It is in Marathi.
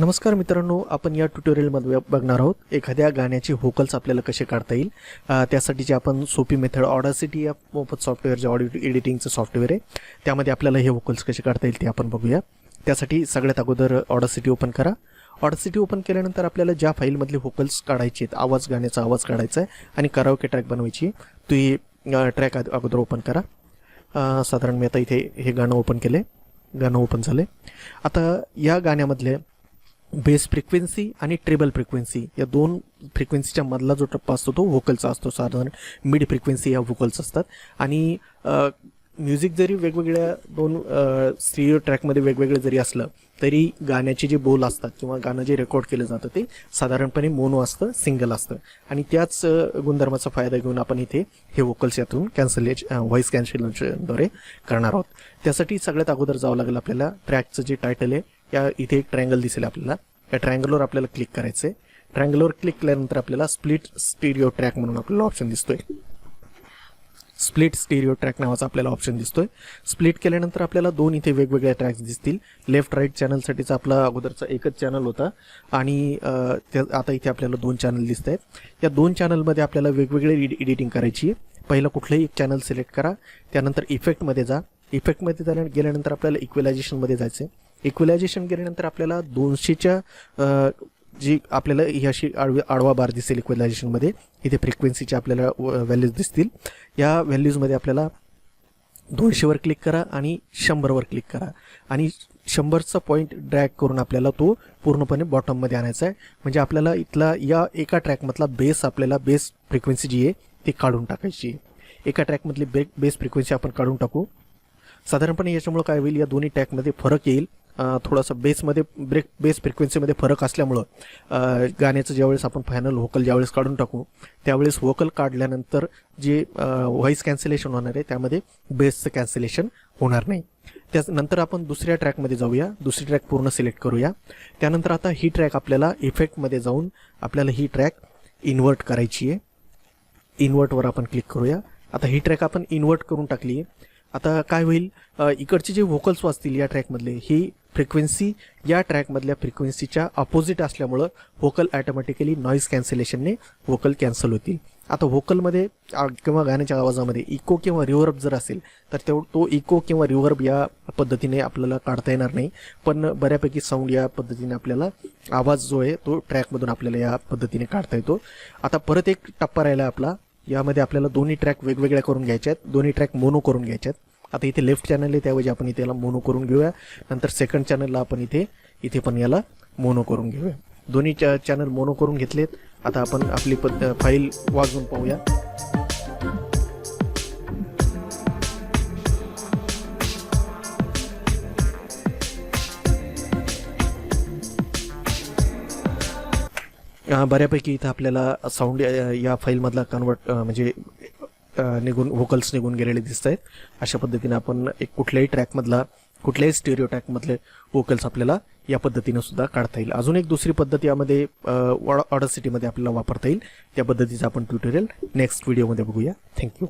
नमस्कार मित्रांनो आपण या ट्युटोरियलमध्ये बघणार आहोत एखाद्या गाण्याचे व्होकल्स आपल्याला कसे काढता येईल. अ, त्यासाठीची आपण सोपी मेथड ऑडासिटी या मोफत सॉफ्टवेअर जे ऑडिओ एडिटिंगचं सॉफ्टवेअर आहे त्यामध्ये आपल्याला हे व्होकल्स कसे काढता येईल ते आपण बघूया. त्यासाठी सगळ्यात अगोदर ऑडासिटी ओपन करा. ऑडासिटी ओपन केल्यानंतर आपल्याला ज्या फाईलमधले व्होकल्स काढायचे आहेत आवाज गाण्याचा आवाज काढायचा आहे आणि करावके ट्रॅक बनवायची आहे. ती ट्रॅक अगोदर ओपन करा. साधारण मी आता इथे हे गाणं ओपन केले गाणं ओपन झाले आता या गाण्यामधले बेस फ्रिक्वेन्सी आणि ट्रेबल फ्रिक्वेन्सी. या दोन फ्रिक्वेन्सीच्या मधला जो टप्पा असतो तो व्होकलचा असतो. साधारण मिड फ्रिक्वेन्सी या व्होकल्स असतात. आणि म्युझिक जरी वेगवेगळ्या दोन स्टिरिओ ट्रॅकमध्ये वेगवेगळे जरी असलं तरी गाण्याचे जे बोल असतात किंवा गाणं जे रेकॉर्ड केलं जातं ते साधारणपणे मोनो असतं सिंगल असतं. आणि त्याच गुणधर्माचा फायदा घेऊन आपण इथे हे व्होकल्स यातून कॅन्सलेज व्हॉइस कॅन्सलेशनद्वारे करणार आहोत. त्यासाठी सगळ्यात अगोदर जावं लागेल आपल्याला ट्रॅकचं जे टायटल आहे या इथे एक ट्रँगल दिसेल आपल्याला. या ट्रँगलवर आपल्याला क्लिक करायचं आहे क्लिक केल्यानंतर आपल्याला स्प्लिट स्टिरिओ ट्रॅक म्हणून आपल्याला ऑप्शन दिसतोय. स्प्लिट स्टिरिओ ट्रॅक नावाचा आपल्याला ऑप्शन दिसतोय. स्प्लिट केल्यानंतर आपल्याला दोन इथे वेगवेगळ्या ट्रॅक्स दिसतील. लेफ्ट राईट चॅनलसाठीचा आपला अगोदरचा एकच चॅनल होता. आणि त्या- आता इथे आपल्याला दोन चॅनल दिसत आहेत या दोन चॅनलमध्ये आपल्याला वेगवेगळे एडिटिंग करायची आहे. पहिलं कुठलंही एक चॅनल सिलेक्ट करा. त्यानंतर इफेक्टमध्ये जा. इफेक्टमध्ये जाण्या गेल्यानंतर आपल्याला इक्वलायझेशनमध्ये जायचं आहे इक्वलायझेशन गेल्यानंतर आपल्याला दोनशेच्या जी आपल्याला ही अशी आडवी आडवा बार दिसेल इक्वलायझेशनमध्ये इथे फ्रिक्वेन्सीच्या आपल्याला व्हॅल्यूज दिसतील. या व्हॅल्यूजमध्ये आपल्याला दोनशेवर क्लिक करा आणि शंभरवर क्लिक करा. आणि शंभरचा पॉईंट ड्रॅग करून आपल्याला तो पूर्णपणे बॉटममध्ये आणायचा आहे. म्हणजे आपल्याला इथला या एका ट्रॅकमधला बेस आपल्याला बेस फ्रिक्वेन्सी जी आहे ती काढून टाकायची आहे. एका ट्रॅकमधली बे बेस फ्रिक्वेन्सी आपण काढून टाकू. साधारणपणे याच्यामुळं काय होईल या दोन्ही ट्रॅकमध्ये फरक येईल. थोडासा बेसमध्ये ब्रेक बेस फ्रिक्वेन्सीमध्ये फरक असल्यामुळं गाण्याचं ज्यावेळेस आपण फायनल व्होकल ज्यावेळेस काढून टाकू त्यावेळेस व्होकल काढल्यानंतर जे व्हॉईस कॅन्सलेशन होणार आहे त्यामध्ये बेसचं कॅन्सलेशन होणार नाही. त्यानंतर आपण दुसऱ्या ट्रॅकमध्ये जाऊया दुसरी ट्रॅक पूर्ण सिलेक्ट करूया. त्यानंतर आता ही ट्रॅक आपल्याला इफेक्टमध्ये जाऊन आपल्याला ही ट्रॅक इन्व्हर्ट करायची आहे. इन्व्हर्टवर आपण क्लिक करूया. आता ही ट्रॅक आपण इन्व्हर्ट करून टाकली आहे आता काय होईल? इकडचे जे व्होकल्स वाचतील या ट्रॅकमधले ही फ्रिक्वेन्सी या ट्रॅकमधल्या फ्रिक्वेन्सीच्या अपोजिट असल्यामुळं व्होकल ॲटोमॅटिकली नॉईज कॅन्सलेशनने व्होकल कॅन्सल होतील. आता व्होकलमध्ये किंवा गाण्याच्या आवाजामध्ये इको किंवा रिव्हर्ब जर असेल तर तेव तो इको किंवा रिव्हर्ब या पद्धतीने आपल्याला काढता येणार नाही. पण बऱ्यापैकी साऊंड या पद्धतीने आपल्याला आवाज जो आहे तो ट्रॅकमधून आपल्याला या पद्धतीने काढता येतो. आता परत एक टप्पा राहिला आपला. यामध्ये आपल्याला दोन्ही ट्रॅक वेगवेगळ्या करून घ्यायच्या आहेत दोन्ही ट्रॅक मोनो करून घ्यायचे आहेत आता इथे लेफ्ट चॅनल आहे त्याऐवजी आपण इथे याला मोनो करून घेऊया. नंतर सेकंड चॅनलला आपण इथे इथे पण याला मोनो करून घेऊया. दोन्ही चॅनल मोनो करून घेतलेत. आता आपण आपली पद फाईल वाजवून पाहूया. बऱ्यापैकी इथं आपल्याला साऊंड या फाईलमधला कन्वर्ट म्हणजे निघून व्होकल्स निघून गेलेले दिसत आहेत अशा पद्धतीने आपण एक कुठल्याही ट्रॅकमधला कुठल्याही स्टेरिओ ट्रॅकमधले व्होकल्स आपल्याला या पद्धतीनं सुद्धा काढता येईल. अजून एक दुसरी पद्धत यामध्ये ऑर्डर सिटीमध्ये आपल्याला वापरता येईल. त्या पद्धतीचं आपण ट्युटोरियल नेक्स्ट व्हिडिओमध्ये बघूया. थँक्यू